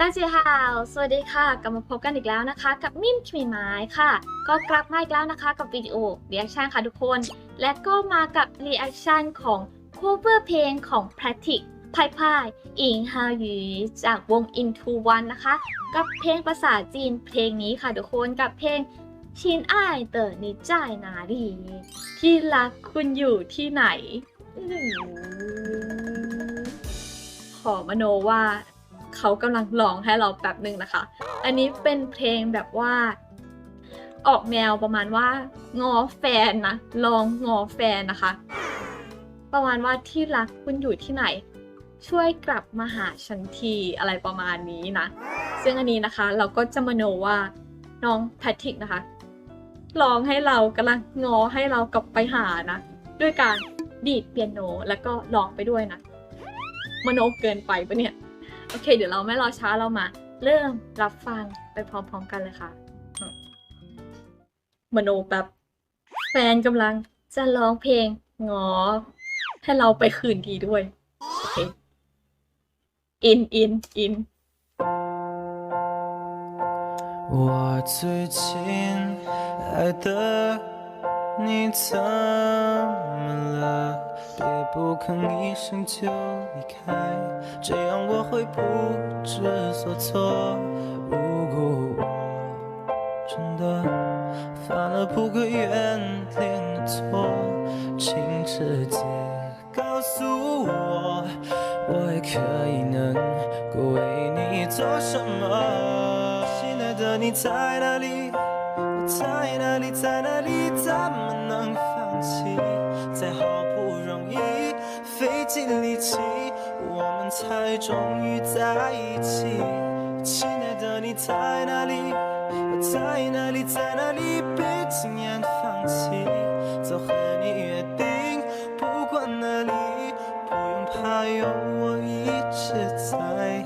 ตาจีฮาวสวัสดีค่ะ กลับมาพบกันอีกแล้วนะคะ กับมิมคิมีไม้ค่ะ ก็กลับมาอีกแล้วนะคะ กับวิดีโอเรียอชันค่ะทุกคน และก็มากับรีแอคชั่นของคูเวอร์เพลงของ p r a c t i c พายพาอิงฮาหยูจากวง Into One นะคะ กับเพลงภาษาจีนเพลงนี้ค่ะทุกคนกับเพลงชินอ้ายเตอร์นิจ่ายนาดี ที่รักคุณอยู่ที่ไหน ขอมโนว่า เขากำลังร้องให้เราแป๊บหนึ่งนะคะ อันนี้เป็นเพลงแบบว่า ออกแนวประมาณว่างอแฟนนะลองงอแฟนนะคะ ประมาณว่าที่รักคุณอยู่ที่ไหน ช่วยกลับมาหาฉันทีอะไรประมาณนี้นะ ซึ่งอันนี้นะคะเราก็จะมโนว่าน้องแพทริกนะคะร้องให้เรากำลังงอให้เรากลับไปหานะ ด้วยการดีดเปียโนแล้วก็ร้องไปด้วยนะมโนเกินไปปะเนี่ย โอเค เดี๋ยวเราไม่รอช้าเรามา เริ่มรับฟังไปพร้อมๆกันเลยค่ะ มโนแบบแฟนกำลังจะร้องเพลงงอ ให้เราไปคืนดีด้วย โอเค อิน อิน อิน 我最亲爱的，你怎么了？ 别不吭一声就离开，这样我会不知所措。如果我真的犯了不可原谅的错，请直接告诉我，我也可以能够为你做什么。亲爱的，你在哪里？我在哪里？在哪里？怎么能放弃？在好不容易费尽力气，我们才终于在一起。亲爱的，你在哪里？我在哪里？在哪里？别轻言放弃，早和你约定，不管哪里，不用怕，有我一直在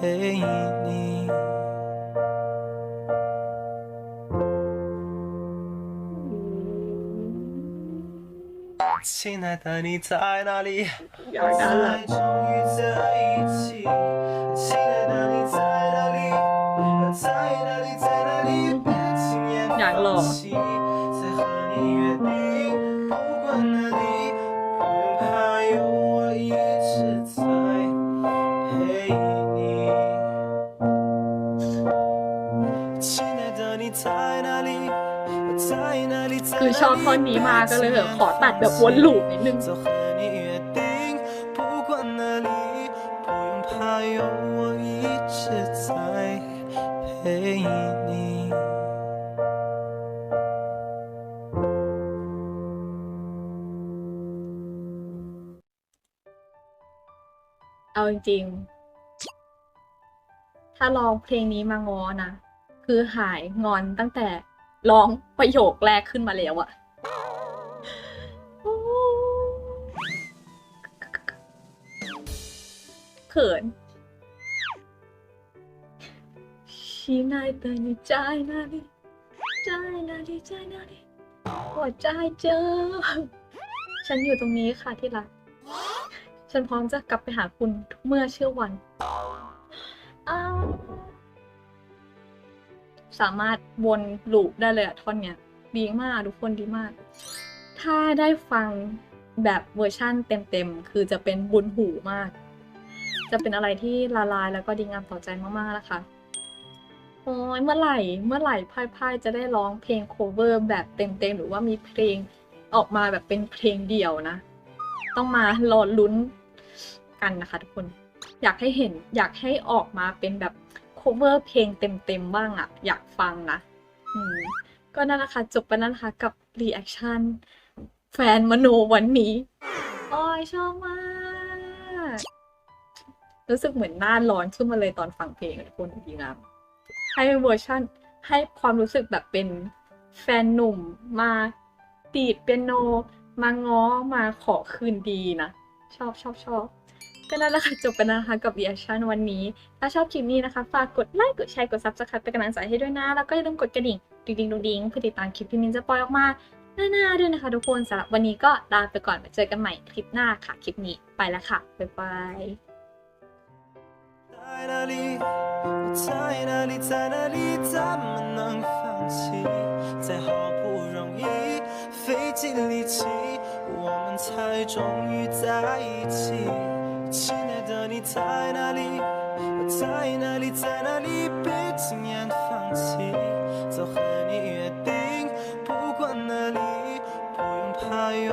陪你。亲爱的，你在哪里？终于在一起。亲爱的，你在哪里？在哪里？在哪里？别轻言ือชอบท่อนนี้มากก็เลยขอตัดแบบวนลูปนิดนึงเอาจริงๆ ถ้าลองเพลงนี้มางอนะ คือหายงอนตั้งแต่ ร้องประโยคแรกขึ้นมาแล้วอะเขินชีนายเตยในใจนาลีใจนาลีใจนาลีหัวใจเจอ ฉันอยู่ตรงนี้ค่ะที่รัก ฉันพร้อมจะกลับไปหาคุณทุกเมื่อเชื่อวันอ้าว สามารถวนลูปได้เลยอะท่อนเนี้ยดีมากทุกคนดีมาก ถ้าได้ฟังแบบเวอร์ชั่นเต็มๆ คือจะเป็นบุญหูมาก จะเป็นอะไรที่ละลายแล้วก็ดีงามต่อใจมากๆนะคะโอ้ยเมื่อไหร่เมื่อไหร่พ่ายพ่ายจะได้ร้องเพลงโคเวอร์แบบเต็มๆ หรือว่ามีเพลงออกมาแบบเป็นเพลงเดี่ยวนะ ต้องมารอลุ้นกันนะคะทุกคน อยากให้เห็นอยากให้ออกมาเป็นแบบ cover เพลงเต็มๆบ้างอะอยากฟังนะอืมก็นั่นแหละค่ะจบไปแล้วนะคะกับ reaction แฟนมโนวันนี้โอ้ยชอบมาก รู้สึกเหมือนหน้าร้อนขึ้นมาเลยตอนฟังเพลงทุกคนดีงามให้เวอร์ชันให้ความรู้สึกแบบเป็นแฟนหนุ่มมาดีดเปียโน มาง้อมาขอคืนดีนะ ชอบชอบชอบ ก็นั่นแหละค่ะจบไปแล้วนะคะกับ reaction วันนี้ ถ้าชอบคลิปนี้นะคะ ฝากกดไลค์กดแชร์กด subscribe เป็นกำลังใจให้ด้วยนะ แล้วก็อย่าลืมกดกระดิ่งดิ่งดิ่งดิ่งเพื่อติดตามคลิปที่มินจะปล่อยออกมาหน้าๆด้วยนะคะทุกคนสำหรับวันนี้ก็ลาไปก่อนไปเจอกันใหม่คลิปหน้าค่ะ คลิปนี้ไปแล้วค่ะ บ๊ายบาย 在 在哪里？我在哪里？在哪里？怎么能放弃？在好不容易费尽力气，我们才终于在一起。 亲爱的，你在哪里？我在哪里？在哪里？别轻言放弃，早和你约定，不管哪里，不用怕有